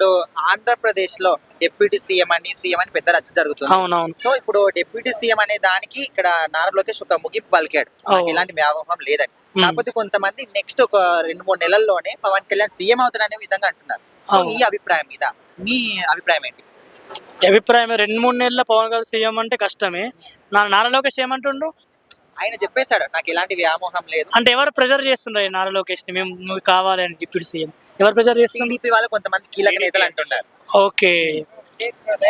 ఇప్పుడు ఆంధ్రప్రదేశ్లో deputy CM అని సీఎం అని పెద్ద రచ్చ జరుగుతుంది. అవునవును. సో ఇప్పుడు డిప్యూటీ సీఎం అనే దానికి ఇక్కడ నారా లోకేష్ ఒక ముగింపు పలికాడు. ఎలాంటి వ్యామోహం లేదని. కాకపోతే కొంతమంది నెక్స్ట్ ఒక రెండు మూడు నెలల్లోనే పవన్ కళ్యాణ్ సీఎం అవుతాడు అనే విధంగా అంటున్నారు. సో. ఈ అభిప్రాయం మీద మీ అభిప్రాయం ఏంటి? అభిప్రాయం రెండు మూడు నెలల పవన్ కళ్యాణ్ సీఎం అంటే కష్టమే. నా నారా లోకేష్ ఏమంటుండు? ఆయన చెప్పేశాడు నాకు ఎలాంటి వ్యామోహం లేదు. అంటే ఎవరు ప్రెజర్ చేస్తుండ్రు ఈ నారా లోకేష్ని? మేము నువ్వు కావాలి అని డిప్యూటీ సీఎం. ఎవరు ప్రెజర్ చేస్తుండ్రు? టీడీపీ వాళ్ళు కొంతమంది కీలక నేతలు అంటున్నారు. ఓకే.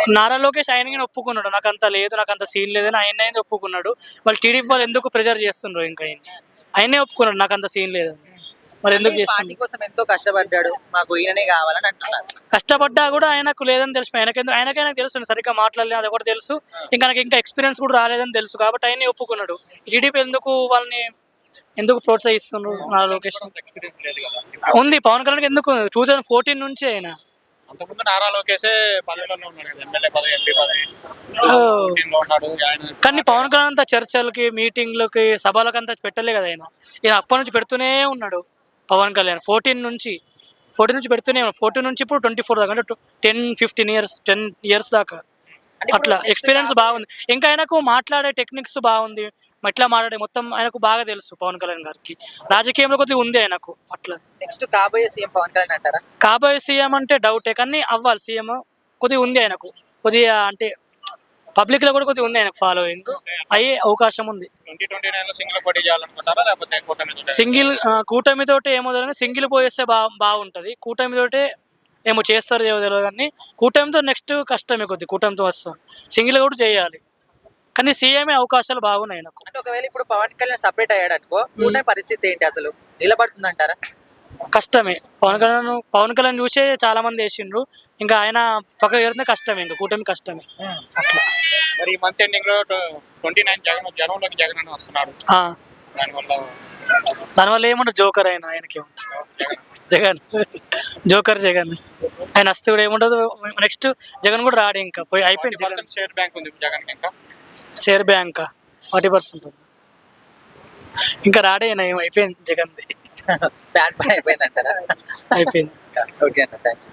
నారా లోకేష్ ఆయన కానీ ఒప్పుకున్నాడు నాకు అంత లేదు నాకు అంత సీన్ లేదని ఆయన ఒప్పుకున్నాడు. వాళ్ళు టీడీపీ వాళ్ళు ఎందుకు ప్రెజర్ చేస్తుండ్రు ఇంకా ఆయన్ని? ఆయనే ఒప్పుకున్నాడు నాకు అంత సీన్ లేదని. మరి ఎందుకు పార్టీ చేస్తుంది కోసం ఎంతో కష్టపడ్డాడు మాకు ఈయననే కావాలని అంటున్నారు. కష్టపడ్డా కూడా ఆయనకు లేదని తెలుసు. ఆయనకెందుకు ఆయనకైనా తెలుసు సరిగ్గా మాట్లాడలేదు అది కూడా తెలుసు. ఇంకా నాకు ఇంకా ఎక్స్పీరియన్స్ కూడా రాలేదని తెలుసు. కాబట్టి ఆయనే ఒప్పుకున్నాడు. టీడీపీ ఎందుకు వాళ్ళని ఎందుకు ప్రోత్సహిస్తున్నారు నారా లోకేష్ ఎక్స్పీరియన్స్ లేదు కదా. ఉంది పవన్ కళ్యాణ్ ఎందుకు? టూ థౌసండ్ ఫోర్టీన్ నుంచి ఆయన. అంతకుముందు నారా లోకేషే పదవిలోనే ఉన్నాడు కదా ఎమ్మెల్యే పదవి ఎంపీ పదవి. ఓ. లో ఉన్నాడు ఆయన కానీ పవన్ కళ్యాణ్ అంతా చర్చలకి మీటింగ్లకి సభలకు అంతా పెట్టలే కదా ఆయన. ఈయన అప్పటి నుంచి పెడుతూనే ఉన్నాడు. పవన్ కళ్యాణ్ ఫోర్టీన్ నుంచి ఫోర్టీన్ నుంచి పెడుతూనే ఫోర్టీన్ నుంచి ఇప్పుడు ట్వంటీ ఫోర్ దాకా అంటే ten fifteen years ten years దాకా. అట్లా ఎక్స్పీరియన్స్ బాగుంది. ఇంకా ఆయనకు మాట్లాడే టెక్నిక్స్ బాగుంది. ఎట్లా మాట్లాడే మొత్తం ఆయనకు బాగా తెలుసు పవన్ కళ్యాణ్ గారికి. రాజకీయంలో కొద్దిగా ఉంది ఆయనకు అట్లా. నెక్స్ట్ కాబోయే సీఎం పవన్ కళ్యాణ్ అంటారా? కాబోయే సీఎం అంటే డౌటే కానీ అవ్వాలి. సీఎం కొద్దిగా ఉంది ఆయనకు. కొద్దిగా అంటే పబ్లిక్లో కూడా కొద్దిగా ఉంది ఆయనకు ఫాలోయింగ్ అయ్యే అవకాశం ఉంది. ట్వంటీ ట్వంటీ నైన్లో సింగిల్ పోటీ చేయాలనుకుంటారా? లేకపోతే కూటమి తోటే? ఏమో తెలియదు సింగిల్ పోయేస్తే బా బాగుంటుంది. కూటమితోటే ఏమో చేస్తారు ఏమో తెలియదు కానీ కూటమితో నెక్స్ట్ కష్టమే కొద్ది కూటమితో వస్తాం. సింగిల్ కూడా చేయాలి. కానీ సీఎంఏ అవకాశాలు బాగున్నాయి నాకు. అంటే ఒకవేళ ఇప్పుడు పవన్ కళ్యాణ్ సపరేట్ అయ్యాడు అనుకో కూటమి పరిస్థితి ఏంటి అసలు? నిలబడుతుందంటారా? కష్టమే. పవన్ కళ్యాణ్ పవన్ కళ్యాణ్ చూసే చాలా మంది వేసిండ్రు. ఇంకా ఆయన పక్క ఏరితే కష్టమే ఇంకా కూటమి కష్టమే. అట్లా. మరి ఈ మంత్ ఎండింగ్లో ట్వంటీ నైన్ జగన్ జనంలోకి జగన్ అని వస్తున్నాడు. ఆ, దానివల్ల దానివల్ల ఏముండదు జోకర్ ఆయన ఆయనకి జగన్. జోకర్ జగన్. ఆయన వస్తే కూడా ఏముండదు. నెక్స్ట్ జగన్ కూడా రాడు ఇంకా. పోయి అయిపోయింది స్టేట్ బ్యాంక్ ఉంది జగన్ ఇంకా. Share bank? ఫార్టీ పర్సెంట్ ఉంది. ఇంకా రాడే అయిపోయింది జగన్ది. bad I've been. Okay, no, thank you.